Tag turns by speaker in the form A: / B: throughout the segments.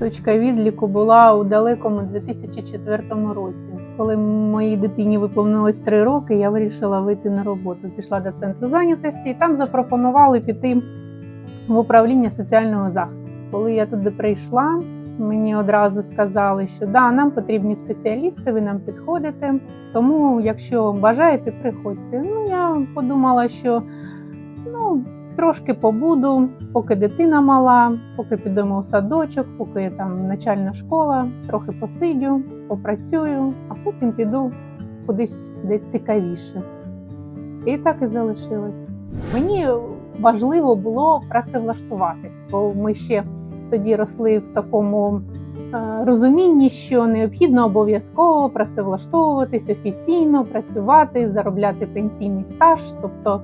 A: Точка відліку була у далекому 2004 році. Коли моїй дитині виповнилось три роки, я вирішила вийти на роботу. Пішла до центру зайнятості і там запропонували піти в управління соціального захисту. Коли я туди прийшла, мені одразу сказали, що да, нам потрібні спеціалісти, ви нам підходите. Тому, якщо бажаєте, приходьте. Ну я подумала, що ну трошки побуду, поки дитина мала, поки підемо у садочок, поки там начальна школа, трохи посидю, попрацюю, а потім піду кудись де цікавіше. І так і залишилось. Мені важливо було працевлаштуватись, бо ми ще тоді росли в такому розумінні, що необхідно обов'язково працевлаштовуватись офіційно, працювати, заробляти пенсійний стаж. Тобто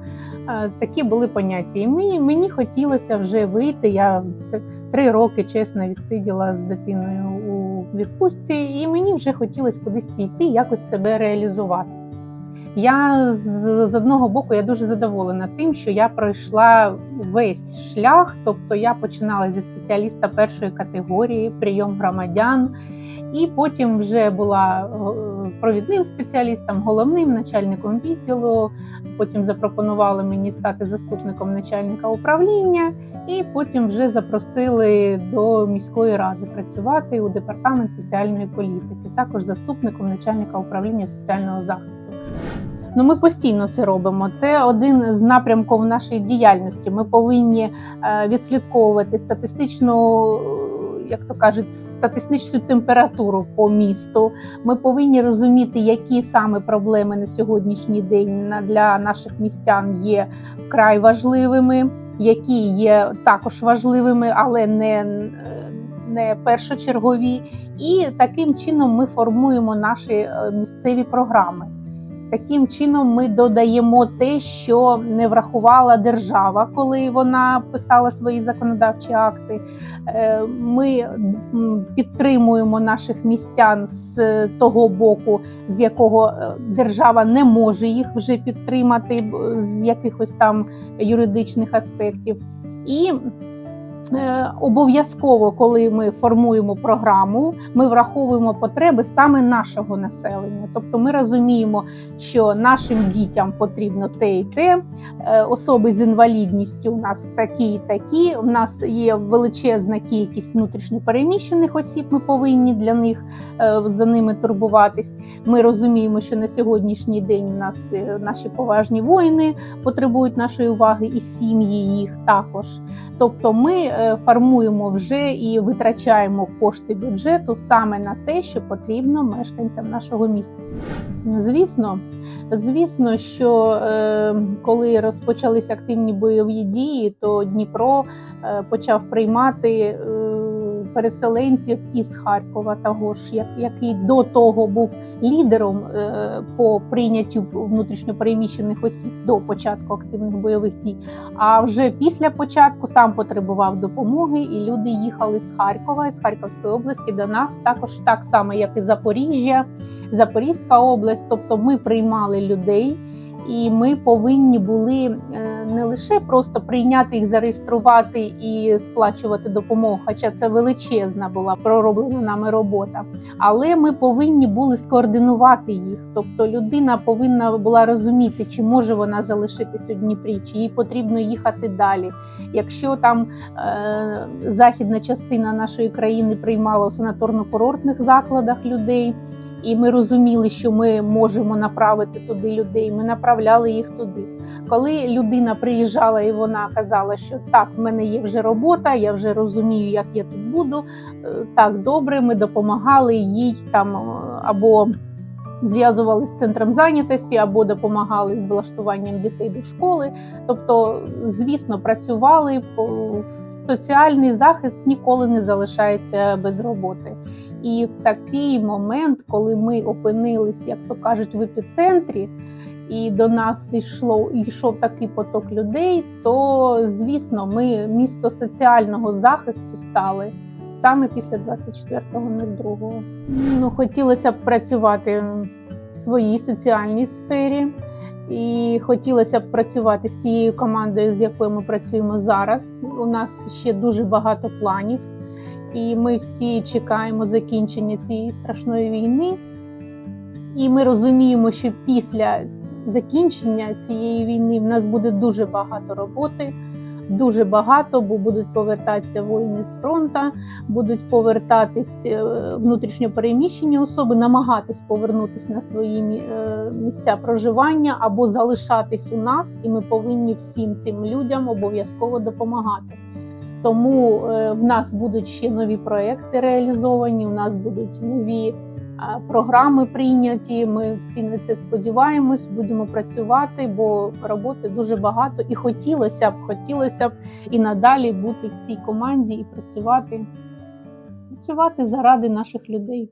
A: е, такі були поняття. І мені, мені хотілося вже вийти. Я три роки чесно відсиділа з дитиною у відпустці, і мені вже хотілося кудись піти, якось себе реалізувати. Я з, одного боку я дуже задоволена тим, що я пройшла весь шлях, тобто я починала зі спеціаліста першої категорії, прийом громадян, і потім вже була е, провідним спеціалістом, головним начальником відділу. Потім запропонували мені стати заступником начальника управління, і потім вже запросили до міської ради працювати у департамент соціальної політики, також заступником начальника управління соціального захисту. Ну, ми постійно це робимо. Це один з напрямків нашої діяльності. Ми повинні е, відслідковувати статистичну, е, як то кажуть, статистичну температуру по місту. Ми повинні розуміти, які саме проблеми на сьогоднішній день для наших містян є вкрай важливими, які є також важливими, але не, е, не першочергові. І таким чином ми формуємо наші місцеві програми. Таким чином, ми додаємо те, що не врахувала держава, коли вона писала свої законодавчі акти. Е, Ми підтримуємо наших містян з того боку, з якого е, держава не може їх вже підтримати з якихось там юридичних аспектів. І обов'язково, коли ми формуємо програму, ми враховуємо потреби саме нашого населення. Тобто ми розуміємо, що нашим дітям потрібно те і те, е, особи з інвалідністю у нас такі і такі. У нас є величезна кількість внутрішньопереміщених осіб. Ми повинні для них е, за ними турбуватись. Ми розуміємо, що на сьогоднішній день у нас е, наші поважні воїни потребують нашої уваги, і сім'ї їх також. Тобто ми е, формуємо вже і витрачаємо кошти бюджету саме на те, що потрібно мешканцям нашого міста. Ну, Звісно, звісно, що е, коли розпочались активні бойові дії, то Дніпро е, почав приймати е, переселенців із Харкова, того ж, як- який до того був лідером е, по прийняттю внутрішньопереміщених осіб до початку активних бойових дій. А вже після початку сам потребував допомоги, і люди їхали з Харкова, з Харківської області до нас, також так само, як і Запоріжжя, Запорізька область. Тобто ми приймали людей. І ми повинні були е, не лише просто прийняти їх, зареєструвати і сплачувати допомогу, хоча це величезна була пророблена нами робота. Але ми повинні були скоординувати їх. Тобто людина повинна була розуміти, чи може вона залишитись у Дніпрі, чи їй потрібно їхати далі. Якщо там е, західна частина нашої країни приймала у санаторно-курортних закладах людей. І ми розуміли, що ми можемо направити туди людей. Ми направляли їх туди. Коли людина приїжджала і вона казала, що так, в мене є вже робота, я вже розумію, як я тут буду. е, Так, добре, ми допомагали їй там е, або зв'язували з центром зайнятості, або допомагали з влаштуванням дітей до школи. Тобто, звісно, працювали соціальний захист ніколи не залишається без роботи. І в такий момент, коли ми опинились, як то кажуть, в епіцентрі, і до нас йшло йшов такий поток людей, то звісно, ми місто соціального захисту стали саме після 24.02. Ну, хотілося б працювати в своїй соціальній сфері. І хотілося б працювати з тією командою, з якою ми працюємо зараз. У нас ще дуже багато планів. І ми всі чекаємо закінчення цієї страшної війни. І ми розуміємо, що після закінчення цієї війни в нас буде дуже багато роботи, дуже багато, бо будуть повертатися воїни з фронту, будуть повертатись е, внутрішньо переміщені особи, намагатись повернутися на свої е, місця проживання або залишатись у нас, і ми повинні всім цим людям обов'язково допомагати. Тому е, в нас будуть ще нові проекти реалізовані. У нас будуть нові програми прийняті. Ми всі на це сподіваємось, будемо працювати, бо роботи дуже багато, і хотілося б, хотілося б і надалі бути в цій команді і працювати, працювати заради наших людей.